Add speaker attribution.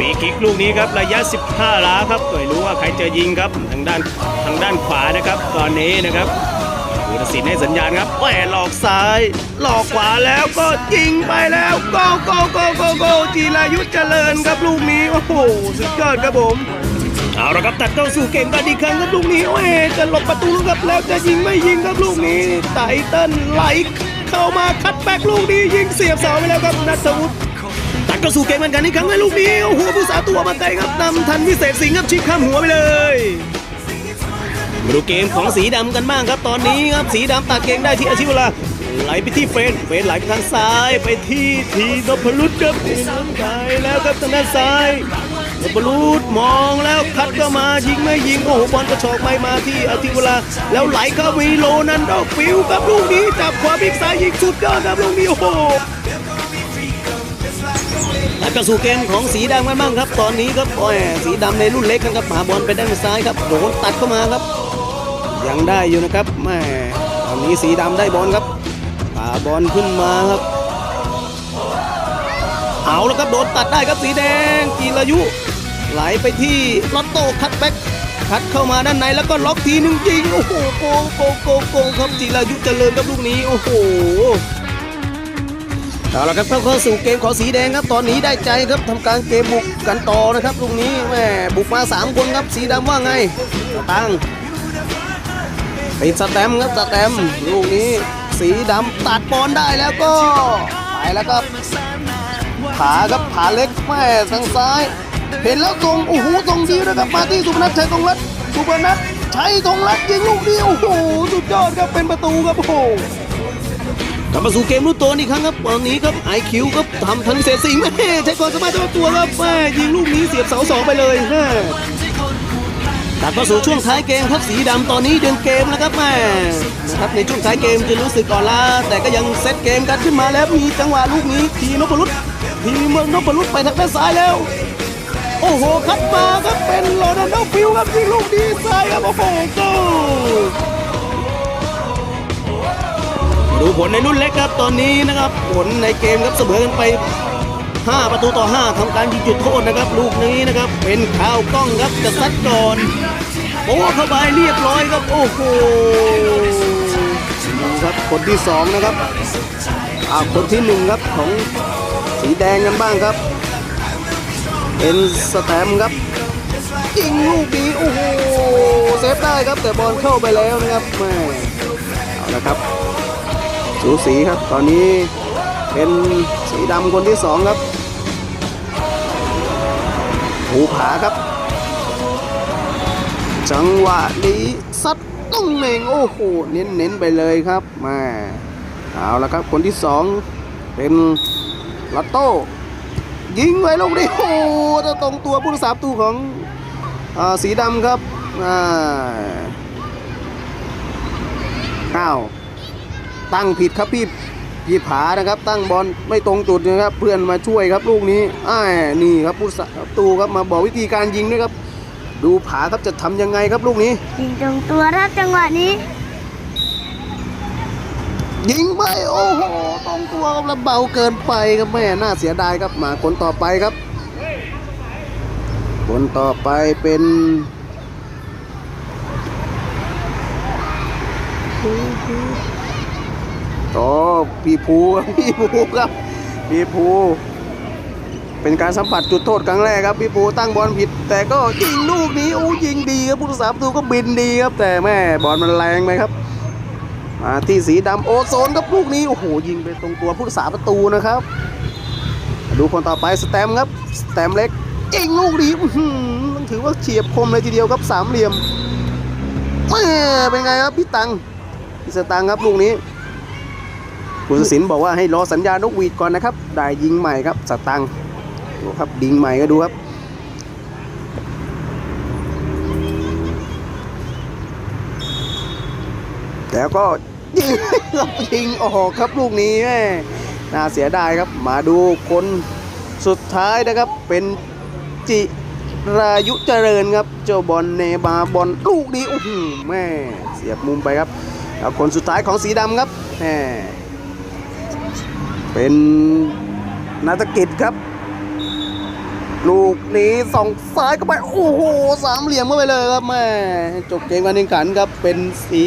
Speaker 1: รีคิกลูกนี้ครับระยะ 15หลาครับไม่รู้ว่าใครจะยิงครับทางด้านทางด้านขวานะครับ ตอนนี้นะครับผู้ตัดสินให้สัญญาณครับแหวหลอกซ้าย หลอกขวาแล้วก็ยิงไปแล้วโกโกโกโกโกจีรายุทธเจริญครับลูกนี้โอ้โหสุดยอดครับผมเอาละครับตัดเข้าสู่เกมกันอีกครั้งครับลูกนี้โอ้ยจะหลบประตูครับแล้วจะยิงไม่ยิงครับลูกนี้ไตเติ้ลไหลเข้ามาคัดแบ็กลูกนี้ยิงเสียบเสาไปแล้วครับนัทวุฒิ เข้าสู่เกมกันอีกครั้งเลยลูกนี้โอ้โหผู้สาตัวมาไกลครับนำทันวิเศษสิงห์ครับชิกข้ามหัวไปเลยมาดูเกมของสีดำกันบ้างครับตอนนี้ครับสีดำตัดเกมได้ที่อาชิวลาไหลไปที่เฟนเฟนไหลไปทางซ้ายไปที่ทีนพลุตครับทีนไปแล้วครับทางด้านซ้ายนพลูดมองแล้วคัดก็มายิงไม่ยิงโอ้โหบอลกระชอกไปมาที่อาทิวลาแล้วไหลเข้าวีโลนันโดฟิวครับลูกนี้จับขวาบิ๊กซ้ายยิงสุดยอดครับลูกนี้โอ้โห แล้วก็สู่เกมของสีดำกันบ้างครับ ตอนนี้ครับโอ้ยสีดำในรุ่นเล็กนะครับหาบอลไปด้านซ้ายครับโดนตัดเข้ามาครับ ยังได้อยู่นะครับแม่ตอนนี้สีดำได้บอลครับพาบอลขึ้นมาครับ เอาแล้วครับโดนตัดได้ครับสีแดงกีรายุ ไหลไปที่ลอตโต้คัดแบ็กคัดเข้ามาด้านในแล้วก็ล็อกทีหนึงยิงโอ้โหโกโกงโกงโกงครับจีรายุเจริญครับลูกนี้โอ้โห เอาละครับเข้าเข้าสู่เกมของสีแดงครับตอนนี้ได้ใจครับทำการเกมบุกกันต่อนะครับลูกนี้แม่บุกมาสามคนครับสีดำว่าไงตั้งเป็นสแตมป์ครับสแตมป์ลูกนี้สีดำตัดบอลได้แล้วก็ไปแล้วครับขาครับขาเล็กแม่ทางซ้าย เห็นแล้วตรงโอ้โหตรงดีนะครับมาที่สุพนัทชัยตรงรัตน์สุพนัทชัยตรงรัตน์ยิงลูกนี้โอ้โหสุดยอดครับเป็นประตูครับโอ้โห กลับมาสู่เกมรุ่นโตอีกครั้งครับตอนนี้ครับไอคิวครับทำทันเศษสิงแม่ใช้ความสามารถเฉพาะตัวครับแม่ยิงลูกนี้เสียบเสาสองไปเลยแม่กลับมาสู่ช่วงท้ายเกมครับสีดำตอนนี้เดินเกมแล้วครับแม่นะครับในช่วงท้ายเกมจะรู้สึกอ่อนล้าแต่ก็ยังเซตเกมกันขึ้นมาแล้วมีจังหวะลูกนี้ทีนพรุษทีเมืองนพรุษไปทางด้านซ้ายแล้วโอ้โหคัดมาครับเป็นโรนัลโดฟิวครับยิงลูกดีซ้ายครับโอ้โหโก ดูผลในรุ่นเล็กครับตอนนี้นะครับ ผลในเกมครับเสมอกันไป 5 ประตูต่อ 5ทำการยิงจุดโทษนะครับ ลูกนี้นะครับ เป็นข่าวกล้องครับจะซัดก่อนโอ้เข้าไปเรียบร้อยครับ โอ้โหครับคนที่สองนะครับอ่าคนที่หนึ่งครับของสีแดงกันบ้างครับเป็นสแตมครับยิงลูกนี้โอ้โหเซฟได้ครับแต่บอลเข้าไปแล้วนะครับแม่เอาละครับ สูสีครับ ตอนนี้เป็นสีดำคนที่สองครับภูผาครับ จังหวะนี้ซัดต้องเหน่งโอ้โหเน้นๆไปเลยครับม่เอาละครับคนที่สองเป็นลอตโต้ยิงไว้ลูกนี้โอ้จะตรงตัวผู้รักษาประตูของอาสีดำครับอ้าว ตั้งผิดครับพี่พี่ผานะครับ ตั้งบอลไม่ตรงจุดนะครับ เพื่อนมาช่วยครับลูกนี้อ้ายนี่ครับผู้รักษาประตูครับมาบอกวิธีการยิงด้วยครับ ดูผาครับจะทำยังไงครับลูกนี้
Speaker 2: ยิงตรงตัวครับจังหวะนี้
Speaker 1: ยิงไปโอ้โหตรงตัวครับแล้วเบาเกินไปครับแม่น่าเสียดายครับมาคนต่อไปครับ คนต่อไปเป็นโอ้ พี่ภูครับพี่ภูครับพี่ภูเป็นการสัมผัสจุดโทษครั้งแรกครับพี่ภูตั้งบอลผิด แต่ก็ยิงลูกนี้โอ้ยิงดีครับผู้รักษาประตูก็บินดีครับ แต่แม่บอลมันแรงไปครับมาที่สีดำโอโซนครับลูกนี้โอ้โหยิงไปตรงตัวผู้รักษาประตูนะครับ ดูคนต่อไปสแตมครับสแตมเล็กยิงลูกนี้อื้อหือมันถือว่าเฉียบคมเลยทีเดียวครับสามเหลี่ยมแม่เป็นไงครับพี่ตังพี่สตังครับลูกนี้ คุณศิลป์บอกว่าให้รอสัญญาณนกหวีดก่อนนะครับ ได้ยิงใหม่ครับสตังค์ดูครับยิงใหม่ก็ดูครับ แล้วก็ยิงรับยิงออกครับลูกนี้แม่น่าเสียดายครับ มาดูคนสุดท้ายนะครับเป็นจิรายุเจริญครับ เจ้าบอลเนบาบอลลูกนี้โอ้โหแม่เสียบมุมไปครับแล้วคนสุดท้ายของสีดำครับแม่ เป็นนาตกิจครับ ลูกนี้สองซ้ายเข้าไป โอ้โห สามเหลี่ยมเข้าไปเลยครับแม่จบเกมการแข่งขันครับ เป็นสี